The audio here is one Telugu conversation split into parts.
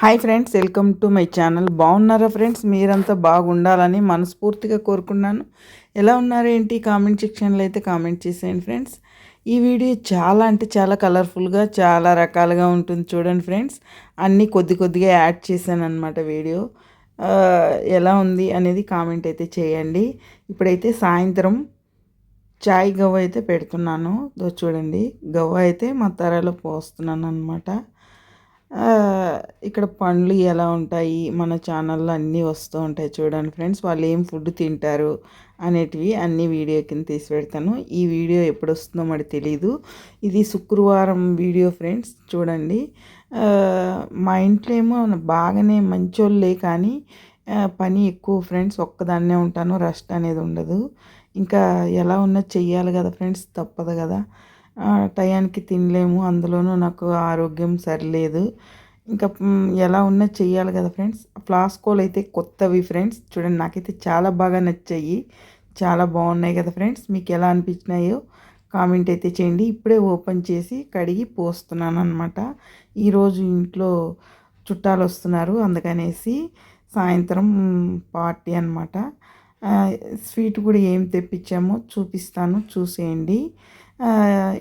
Hi friends welcome to my channel. బాగున్నారా ఫ్రెండ్స్? మీరంతా బాగుండాలని మనస్ఫూర్తిగా కోరుకున్నాను. ఎలా ఉన్నారేంటి కామెంట్ సెక్షన్లో అయితే కామెంట్ చేసేయండి ఫ్రెండ్స్. ఈ వీడియో చాలా అంటే చాలా కలర్ఫుల్గా చాలా రకాలుగా ఉంటుంది చూడండి ఫ్రెండ్స్. అన్నీ కొద్ది కొద్దిగా యాడ్ చేశాను అనమాట వీడియో ఎలా ఉంది అనేది కామెంట్ అయితే చేయండి. ఇప్పుడైతే సాయంత్రం చాయ్ గవ్వ అయితే పెడుతున్నాను. చూడండి గవ్వ అయితే మా తరలో పోస్తున్నాను అనమాట ఇక్కడ పండ్లు ఎలా ఉంటాయి? మన ఛానల్లో అన్నీ వస్తూ ఉంటాయి చూడండి ఫ్రెండ్స్. వాళ్ళు ఏం ఫుడ్ తింటారు అనేటివి అన్ని వీడియో కింద తీసి పెడతాను. ఈ వీడియో ఎప్పుడు వస్తుందో మరి తెలీదు. ఇది శుక్రవారం వీడియో ఫ్రెండ్స్ చూడండి. మా ఇంట్లో ఏమో బాగానే మంచోళ్ళే కానీ పని ఎక్కువ ఫ్రెండ్స్. ఒక్కదాన్నే ఉంటాను రెస్ట్ అనేది ఉండదు. ఇంకా ఎలా ఉన్నా చెయ్యాలి కదా ఫ్రెండ్స్ తప్పదు కదా. టయానికి తినలేము. అందులోనూ నాకు ఆరోగ్యం సరిలేదు. ఇంకా ఎలా ఉన్నా చెయ్యాలి కదా ఫ్రెండ్స్. ఫ్లాస్కోలు అయితే కొత్తవి ఫ్రెండ్స్. చూడండి నాకైతే చాలా బాగా నచ్చాయి. చాలా బాగున్నాయి కదా ఫ్రెండ్స్. మీకు ఎలా అనిపించినాయో కామెంట్ అయితే చేయండి. ఇప్పుడే ఓపెన్ చేసి కడిగి పోస్తున్నాను అనమాట ఈరోజు ఇంట్లో చుట్టాలు వస్తున్నారు. అందుకనేసి సాయంత్రం పార్టీ అనమాట స్వీట్ కూడా ఏం తెప్పించామో చూపిస్తాను చూసేయండి.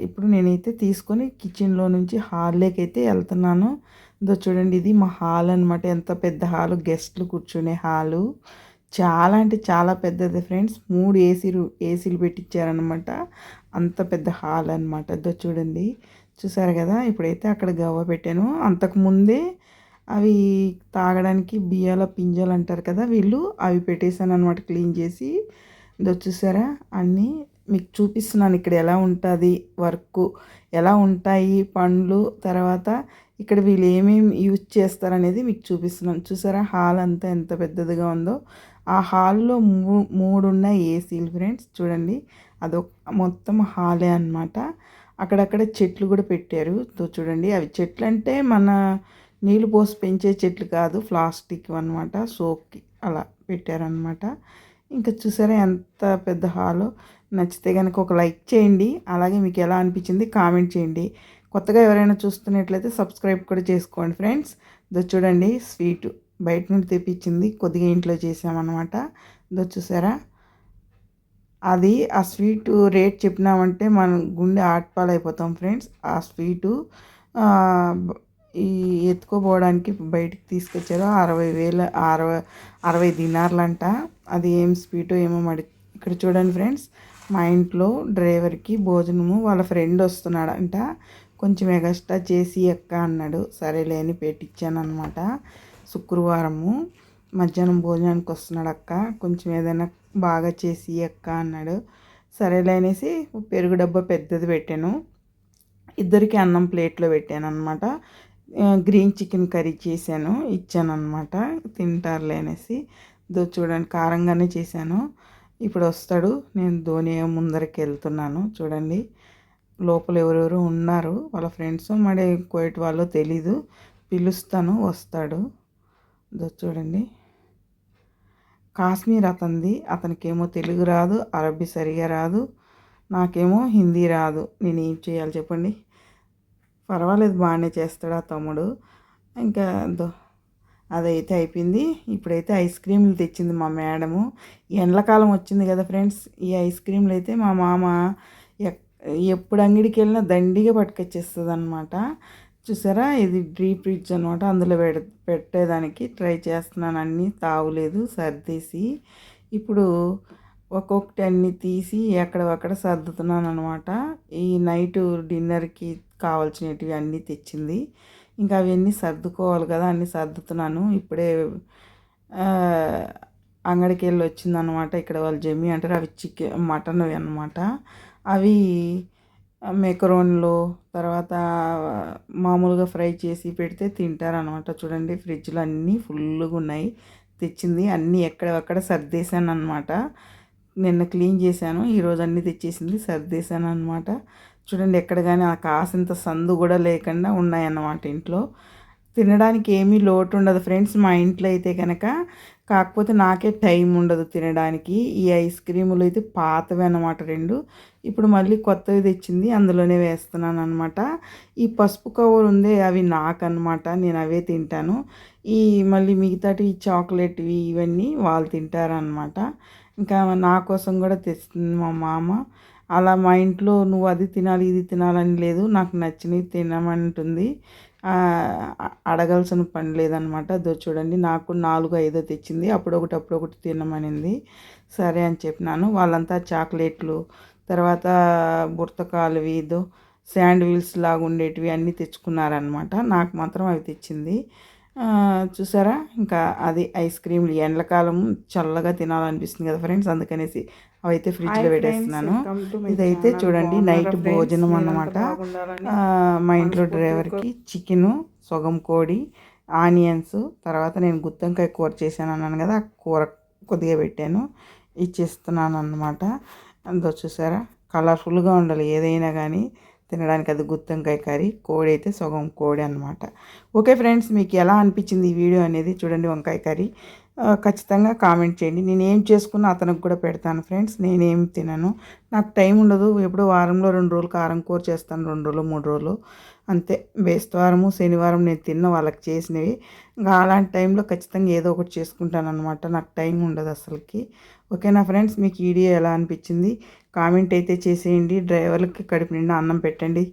ఇప్పుడు నేనైతే తీసుకొని కిచెన్లో నుంచి హాల్లోకి అయితే వెళ్తున్నాను. ఇదో చూడండి ఇది మా హాల్ అనమాట ఎంత పెద్ద హాలు గెస్ట్లు కూర్చునే హాలు. చాలా అంటే చాలా పెద్దది ఫ్రెండ్స్. మూడు ఏసీలు ఏసీలు పెట్టించారనమాట అంత పెద్ద హాల్ అనమాట ఇదో చూడండి చూసారు కదా? ఇప్పుడైతే అక్కడ గవ్వ పెట్టాను. అంతకు ముందే అవి తాగడానికి బియ్యాల పింజలు అంటారు కదా వీళ్ళు అవి పెట్టేశాను అనమాట క్లీన్ చేసి. ఇదో చూసారా? అన్నీ మీకు చూపిస్తున్నాను ఇక్కడ ఎలా ఉంటుంది వర్క్ ఎలా ఉంటాయి పండ్లు తర్వాత ఇక్కడ వీళ్ళు ఏమేమి యూజ్ చేస్తారనేది మీకు చూపిస్తున్నాను. చూసారా? హాల్ అంతా ఎంత పెద్దదిగా ఉందో. ఆ హాల్లో మూ మూడు ఉన్నాయి ఏసీలు ఫ్రెండ్స్ చూడండి. అదొక మొత్తం హాలే అనమాట అక్కడక్కడ చెట్లు కూడా పెట్టారు. చూడండి అవి చెట్లు అంటే మన నీళ్ళు పోసి పెంచే చెట్లు కాదు ప్లాస్టిక్ అనమాట సోప్కి అలా పెట్టారనమాట ఇంకా చూసారా ఎంత పెద్ద హాలో? నచ్చితే కనుక ఒక లైక్ చేయండి అలాగే మీకు ఎలా అనిపించింది కామెంట్ చేయండి. కొత్తగా ఎవరైనా చూస్తున్నట్లయితే సబ్స్క్రైబ్ కూడా చేసుకోండి ఫ్రెండ్స్. దో చూడండి స్వీట్ బయట నుండి తెప్పించింది కొద్దిగా ఇంట్లో చేసామన్నమాట. ఇదో చూసారా? అది ఆ స్వీట్ రేట్ చెప్పినామంటే మనం గుండె ఆటపాలైపోతాం ఫ్రెండ్స్. ఆ స్వీటు ఈ ఎత్తుకోపోవడానికి బయటికి తీసుకొచ్చారు అరవై వేల అరవై అరవై దినార్లంట. అది ఏం స్వీటో ఏమో మరి. ఇక్కడ చూడండి ఫ్రెండ్స్ మా ఇంట్లో డ్రైవర్కి భోజనము వాళ్ళ ఫ్రెండ్ వస్తున్నాడంట. కొంచెం ఎగస్ట్రా చేసి ఎక్క అన్నాడు. సరేలే అని పెట్టించాను అనమాట శుక్రవారము మధ్యాహ్నం భోజనానికి వస్తున్నాడు అక్క. కొంచెం ఏదైనా బాగా చేసి అక్క అన్నాడు. సరేలే అనేసి పెరుగు డబ్బా పెద్దది పెట్టాను. ఇద్దరికి అన్నం ప్లేట్లో పెట్టాను అనమాట గ్రీన్ చికెన్ కర్రీ చేశాను ఇచ్చాను అనమాట తింటారులే అనేసి. దో చూడండి కారంగానే చేశాను. ఇప్పుడు వస్తాడు నేను ధోని ముందరికి వెళ్తున్నాను చూడండి. లోపల ఎవరెవరు ఉన్నారు వాళ్ళ ఫ్రెండ్స్ మరి కోయట్ వాళ్ళు తెలీదు. పిలుస్తాను వస్తాడు. దో చూడండి. కాశ్మీర్ అతనిది అతనికేమో తెలుగు రాదు అరబీ సరిగా రాదు నాకేమో హిందీ రాదు. నేను ఏం చేయాలి చెప్పండి? పర్వాలేదు బాగానే చేస్తాడు ఆ తమ్ముడు. ఇంకా దో అదైతే అయిపోయింది. ఇప్పుడైతే ఐస్ క్రీమ్లు తెచ్చింది మా మేడము. ఎండలకాలం వచ్చింది కదా ఫ్రెండ్స్ ఈ ఐస్ క్రీమ్లు అయితే మా మామ ఎప్పుడు అంగడికి వెళ్ళినా దండిగా పట్టుకొచ్చేస్తుంది అనమాట చూసారా? ఇది డ్రీప్ ఫ్రిడ్జ్ అనమాట అందులో పెడ పెట్టేదానికి ట్రై చేస్తున్నాను. అన్నీ తావులేదు సర్దేసి. ఇప్పుడు ఒక్కొక్కటి అన్ని తీసి ఎక్కడక్కడ సర్దుతున్నాను అనమాట ఈ నైట్ డిన్నర్కి కావాల్సినవి అన్నీ తెచ్చింది. ఇంకా అవన్నీ సర్దుకోవాలి కదా అన్నీ సర్దుతున్నాను. ఇప్పుడే అంగడికి వెళ్ళి వచ్చిందనమాట ఇక్కడ వాళ్ళు జమ్మి అంటారు అవి చికెన్ మటన్ అనమాట అవి మెకరోన్లు తర్వాత మామూలుగా ఫ్రై చేసి పెడితే తింటారనమాట చూడండి ఫ్రిడ్జ్లో అన్నీ ఫుల్గా ఉన్నాయి తెచ్చింది అన్నీ ఎక్కడెక్కడ సర్దేశాను అనమాట నిన్న క్లీన్ చేశాను ఈరోజు అన్నీ తెచ్చేసింది సర్దేశాను అనమాట చూడండి ఎక్కడ కానీ ఆ కాసింత సందు కూడా లేకుండా ఉన్నాయన్నమాట ఇంట్లో. తినడానికి ఏమీ లోటు ఉండదు ఫ్రెండ్స్ మా ఇంట్లో అయితే కనుక కాకపోతే నాకే టైం ఉండదు తినడానికి. ఈ ఐస్ క్రీములు అయితే పాతవి అనమాట రెండు. ఇప్పుడు మళ్ళీ కొత్తవి తెచ్చింది అందులోనే వేస్తున్నాను అనమాట ఈ పసుపు కవర్ ఉంది అవి నాకనమాట నేను అవే తింటాను. ఈ మళ్ళీ మిగతాటి చాక్లెట్వి ఇవన్నీ వాళ్ళు తింటారనమాట ఇంకా నా కోసం కూడా తెస్తుంది మా మామ. అలా మా ఇంట్లో నువ్వు అది తినాలి ఇది తినాలని లేదు నాకు నచ్చినవి తినమంటుంది. అడగాల్సిన పని లేదనమాట. అదో చూడండి నాకు నాలుగు ఐదో తెచ్చింది అప్పుడు ఒకటి అప్పుడు ఒకటి తినమనింది. సరే అని చెప్పినాను. వాళ్ళంతా చాక్లెట్లు తర్వాత బుర్తకాలువి ఏదో శాండ్విల్స్ లాగా ఉండేటివి అన్నీ తెచ్చుకున్నారనమాట. నాకు మాత్రం అవి తెచ్చింది. చూసారా? ఇంకా అది ఐస్ క్రీమ్లు ఎండలకాలం చల్లగా తినాలనిపిస్తుంది కదా ఫ్రెండ్స్. అందుకనేసి అవైతే ఫ్రిడ్జ్లో పెట్టేస్తున్నాను. ఇదైతే చూడండి నైట్ భోజనం అన్నమాట. మా ఇంట్లో డ్రైవర్కి చికెను సొగం కోడి ఆనియన్స్ తర్వాత నేను గుత్తంకాయ కూర చేశాను అన్నాను కదా కూర కొద్దిగా పెట్టాను. ఇచ్చేస్తున్నాను అన్నమాట అందో చూసారా? కలర్ఫుల్గా ఉండాలి ఏదైనా కానీ. తినడానికి అది గుత్తంకాయ కర్రీ. కోడి అయితే సగం కోడి అనమాట ఓకే ఫ్రెండ్స్ మీకు ఎలా అనిపించింది ఈ వీడియో అనేది చూడండి వంకాయ కర్రీ. ఖచ్చితంగా కామెంట్ చేయండి. నేను ఏం చేసుకున్నా అతనికి కూడా పెడతాను ఫ్రెండ్స్. నేనేం తినను. నాకు టైం ఉండదు. ఎప్పుడో వారంలో రెండు రోజులు కారం కూర చేస్తాను రెండు రోజులు మూడు రోజులు. అంతే. బేస్తవారము శనివారం నేను తిన్న వాళ్ళకి చేసినవి. ఇంకా అలాంటి టైంలో ఖచ్చితంగా ఏదో ఒకటి చేసుకుంటాను అనమాట నాకు టైం ఉండదు అసలుకి. ఓకేనా ఫ్రెండ్స్? మీకు వీడియో ఎలా అనిపించింది? కామెంట్ అయితే చేసేయండి. డ్రైవర్లకి కడుపు నిండా అన్నం పెట్టండి.